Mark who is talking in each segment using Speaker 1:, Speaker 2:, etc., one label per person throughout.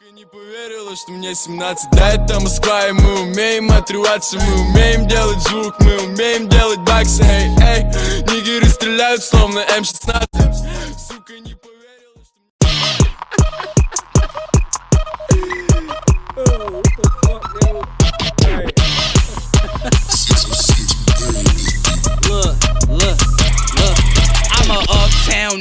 Speaker 1: Сука, не поверила, что мне 17 Да, это Москва, и мы умеем отрываться Мы умеем делать звук, мы умеем делать баксы. Эй, эй, нигеры стреляют, словно М16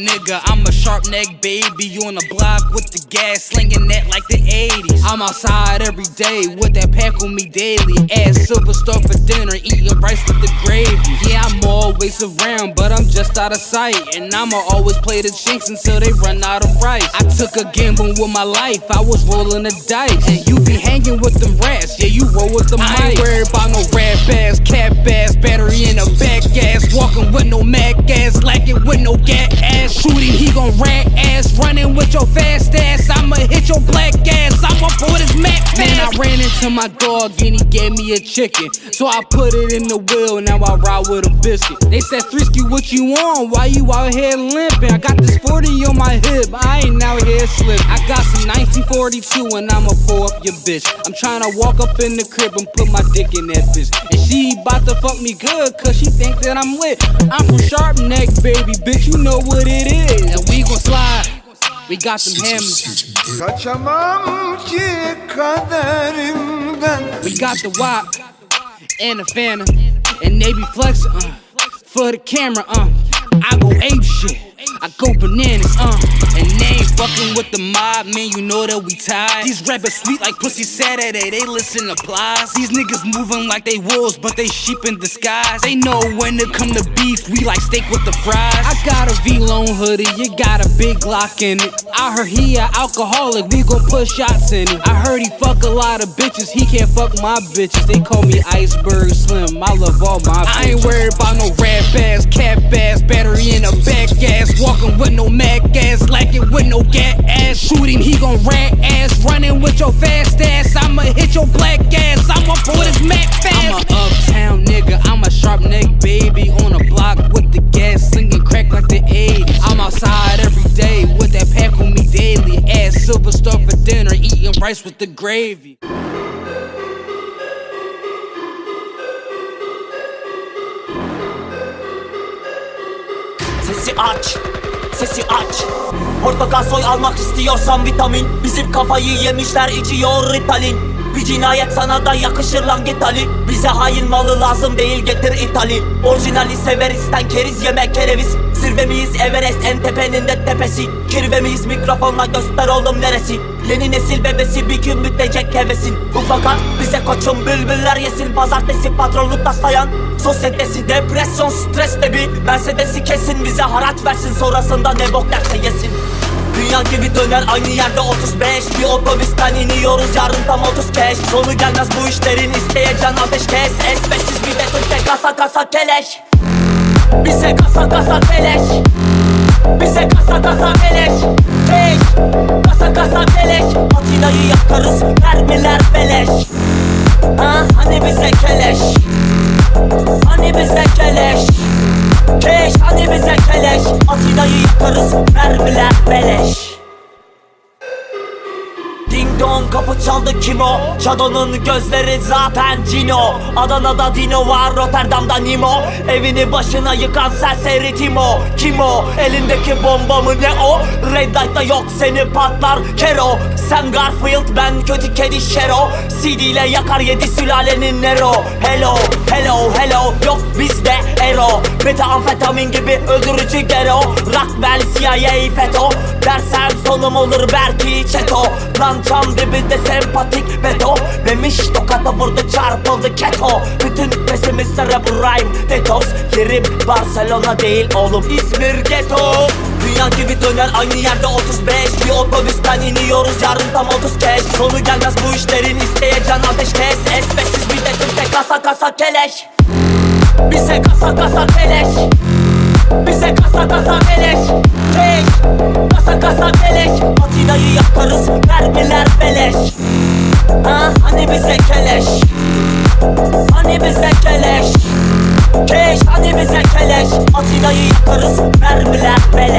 Speaker 2: nigga, I'm a sharp neck baby. You on the block with the gas, slinging that like the 80s. I'm outside every day with that pack on me daily. Add silver star for dinner, eating rice with the gravy. Yeah, I'm always around, but I'm just out of sight. And I'ma always play the chinks until they run out of rice. I took a gamble with my life, I was rolling the dice. And you be hanging with them rats, yeah, you roll with the mice. I ain't worried about no rat bass, cat bass, battery in the back ass, Walking with no Mac gas, lacking with no gat ass. Shooting, he gon' rat ass. Running with your fast ass, I'ma hit your black ass. I'ma pull this Mac fast. Man, I ran into my dog and he gave me a chicken. So I put it in the wheel, now I ride with a biscuit. They said, Frisky, what you on? Why you out here limping? I got this 40 on my hip, I ain't out here slipping. I got some 1942 and I'ma pull up your bitch. I'm trying to walk up in the crib and put my dick in that bitch. And she bout to fuck me good, cause she think that I'm lit. I'm from Sharp Neck, baby, bitch, you know what it is. And we gon' slide. We got them hammers.
Speaker 3: Kaçamam ki kaderimden
Speaker 2: We got the wop and the Fanta, and they be flexing uh, for the camera. Uh, I go ape shit, I go bananas. Uh, and they ain't fucking with the mob, man. You know that we tied. These rappers sweet like pussy Saturday. They listen to plies. These niggas moving like they wolves, but they sheep in disguise. They know when to come to beef. We like steak with the fries. I got a V-Lone hoodie, you got a big Glock in it. I heard he a alcoholic, we gon' put shots in it. I heard he fuck a lot of bitches, he can't fuck my bitches. They call me Iceberg Slim, I love all my bitches. I ain't worried about no with no Mac gas, it with no gat ass. Shooting, he gon' rat ass. Running with your fast ass, I'ma hit your black ass. I'ma pull this Mac fast. I'm a uptown nigga, I'm a sharp neck baby. On the block with the gas, singing crack like the 80s. I'm outside every day with that pack on me daily. Ass silver star for dinner, eating rice with the gravy.
Speaker 4: Sesi aç, sesi aç. Portakal soy almak istiyorsan vitamin. Bizim kafayı yemişler içiyor ritalin Bir cinayet sana da yakışır lan git Ali. Bize hain malı lazım değil getir ithali Orijinali severisten keriz yemek kereviz. Zirve miyiz? Everest en tepenin de tepesi. Kirve miyiz? Mikrofonla göster oğlum neresi? Yeni nesil bebesi bir gün bitecek hevesin. Bu fakat bize koçum bülbüller yesin. Pazartesi patronluk taslayan Sosyetesi depresyon stres de bir. Mercedes'i kesin bize haraç versin. Sonrasında ne bok derse yesin Dünya gibi döner aynı yerde 35 Bir otobüsten iniyoruz yarın tam 30 keş Sonu gelmez bu işlerin isteyeceğin ateş kes. S500 bir de kasa kasa keleş. Bize kasa kasa keleş. Bize kasa kasa keleş. Keş Kasa kasa keleş. Atina'yı yakarız mermiler beleş. Ha hani bize keleş? Hani bize keleş? Keş hani bize keleş? Atina'yı yakarız mermiler Dong kapı çaldı kim o? Şado'nun gözleri zaten Cino. Adana'da Dino var Rotterdam'da Nimo Evini başına yıkan serseri Timo. Kim o? Elindeki bomba mı ne o? Red Light'ta yok seni patlar Kero. Sen Garfield ben kötü kedi Shero. CD ile yakar yedi sülalenin Nero. Hello hello hello yok bizde Ero. Metamfetamin gibi öldürücü gero. Rock bel CIA FETÖ Dersem sonum olur belki çeto Lan cam dibinde sempatik beto Memiş tokata vurdu çarpıldı keto. Bütün pesimiz bu rhyme. Detox Yerim Barcelona değil oğlum İzmir ghetto. Dünya gibi döner aynı yerde 35 Bir otobüsten iniyoruz yarın tam 30 keş. Sonu gelmez bu işlerin isteyeceğin ateş kes. S500 bir de Türk'te kasa kasa keleş. Bize kasa kasa keleş. Bize kasa kasa beleş. Kasa kasa beleş. Atina'yı yakarız. Mermiler beleş. Ha? Hani bize keleş? Hani bize keleş? Keş hani bize keleş? Atina'yı yakarız. Mermiler beleş